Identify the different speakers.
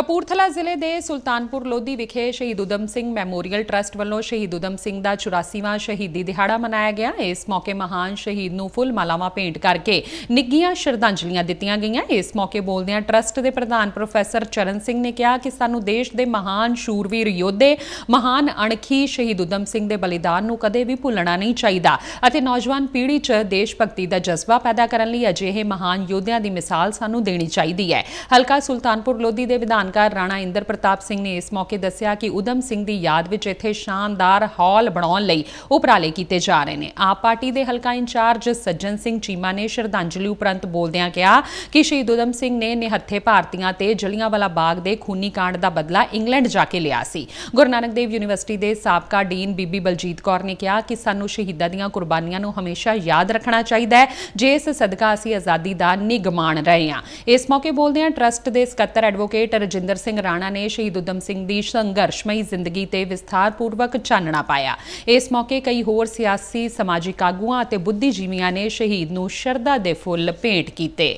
Speaker 1: ਕਪੂਰਥਲਾ ਜ਼ਿਲ੍ਹੇ ਦੇ ਸੁਲਤਾਨਪੁਰ ਲੋਧੀ ਵਿਖੇ ਸ਼ਹੀਦ ਉਦਮ ਸਿੰਘ ਮੈਮੋਰੀਅਲ ਟਰਸਟ ਵੱਲੋਂ ਸ਼ਹੀਦ ਉਦਮ ਸਿੰਘ ਦਾ 84ਵਾਂ ਸ਼ਹੀਦੀ ਦਿਹਾੜਾ ਮਨਾਇਆ ਗਿਆ। ਇਸ ਮੌਕੇ ਮਹਾਨ ਸ਼ਹੀਦ ਨੂੰ ਫੁੱਲ ਮਾਲਾਵਾਂ ਭੇਂਟ ਕਰਕੇ ਨਿੱਘੀਆਂ ਸ਼ਰਧਾਂਜਲੀਆਂ ਦਿੱਤੀਆਂ ਗਈਆਂ। ਇਸ ਮੌਕੇ ਬੋਲਦਿਆਂ ਟਰਸਟ ਦੇ ਪ੍ਰਧਾਨ ਪ੍ਰੋਫੈਸਰ ਚਰਨ ਸਿੰਘ ਨੇ ਕਿਹਾ ਕਿ ਸਾਨੂੰ ਦੇਸ਼ ਦੇ ਮਹਾਨ ਸ਼ੂਰਵੀਰ ਯੋਧੇ, ਮਹਾਨ ਅਣਖੀ ਸ਼ਹੀਦ ਉਦਮ ਸਿੰਘ ਦੇ ਬਲੀਦਾਨ ਨੂੰ ਕਦੇ ਵੀ ਭੁੱਲਣਾ ਨਹੀਂ ਚਾਹੀਦਾ ਅਤੇ ਨੌਜਵਾਨ ਪੀੜ੍ਹੀ 'ਚ ਦੇਸ਼ ਭਗਤੀ ਦਾ ਜਜ਼ਬਾ ਪੈਦਾ ਕਰਨ ਲਈ ਅਜਿਹੇ ਮਹਾਨ ਯੋਧਿਆਂ ਦੀ ਮਿਸਾਲ ਸਾਨੂੰ ਦੇਣੀ ਚਾਹੀਦੀ ਹੈ। ਹਲਕਾ ਸੁਲਤਾਨਪੁਰ ਲੋਧੀ ਦੇ ਵਿਧਾਨ ਵਿਧਾਨਕਾਰ ਰਾਣਾ ਇੰਦਰ ਪ੍ਰਤਾਪ ਸਿੰਘ ਨੇ ਇਸ ਮੌਕੇ ਦੱਸਿਆ ਕਿ ਉਦਮ ਸਿੰਘ ਦੀ ਯਾਦ ਵਿੱਚ ਇੱਥੇ ਸ਼ਾਨਦਾਰ ਹਾਲ ਬਣਾਉਣ ਲਈ ਉਪਰਾਲੇ ਕੀਤੇ ਜਾ ਰਹੇ ਨੇ। ਆਪ ਪਾਰਟੀ ਦੇ ਹਲਕਾ ਇੰਚਾਰਜ ਸੱਜਣ ਸਿੰਘ ਚੀਮਾ ਨੇ ਸ਼ਰਧਾਂਜਲੀ ਉਪਰੰਤ ਬੋਲਦਿਆਂ ਕਿਹਾ ਕਿ ਸ਼ਹੀਦ ਉਦਮ ਸਿੰਘ ਨੇ ਨਿਹੱਥੇ ਭਾਰਤੀਆਂ ਤੇ ਜਲਿਆਂਵਾਲਾ ਬਾਗ ਦੇ ਖੂਨੀ ਕਾਂਡ ਦਾ ਬਦਲਾ ਇੰਗਲੈਂਡ ਜਾ ਕੇ ਲਿਆ ਸੀ। ਗੁਰੂ ਨਾਨਕ ਦੇਵ ਯੂਨੀਵਰਸਿਟੀ ਦੇ ਸਾਬਕਾ ਡੀਨ ਬੀਬੀ ਬਲਜੀਤ ਕੌਰ ਨੇ ਕਿਹਾ ਕਿ ਸਾਨੂੰ ਸ਼ਹੀਦਾਂ ਦੀਆਂ ਕੁਰਬਾਨੀਆਂ ਨੂੰ ਹਮੇਸ਼ਾ ਯਾਦ ਰੱਖਣਾ ਚਾਹੀਦਾ ਹੈ ਜਿਸ ਸਦਕਾ ਅਸੀਂ ਆਜ਼ਾਦੀ ਦਾ ਨਿਗਮਾਨ ਰਹੇ ਹਾਂ। ਇਸ ਮੌਕੇ ਬੋਲਦਿਆਂ ਟਰਸਟ ਦੇ ਸਕੱਤਰ ਐਡਵੋਕੇਟ ਰਜਿੰਦਰ ਸਿੰਘ ਰਾਣਾ ਨੇ ਸ਼ਹੀਦ ਉਦਮ ਸਿੰਘ ਦੀ ਸੰਘਰਸ਼ਮਈ ਜ਼ਿੰਦਗੀ ਤੇ ਵਿਸਥਾਰਪੂਰਵਕ ਚਾਨਣਾ ਪਾਇਆ। ਇਸ ਮੌਕੇ ਕਈ ਹੋਰ ਸਿਆਸੀ, ਸਮਾਜਿਕ ਆਗੂਆਂ ਅਤੇ ਬੁੱਧੀਜੀਵੀਆਂ ਨੇ ਸ਼ਹੀਦ ਨੂੰ ਸ਼ਰਧਾ ਦੇ ਫੁੱਲ ਭੇਂਟ ਕੀਤੇ।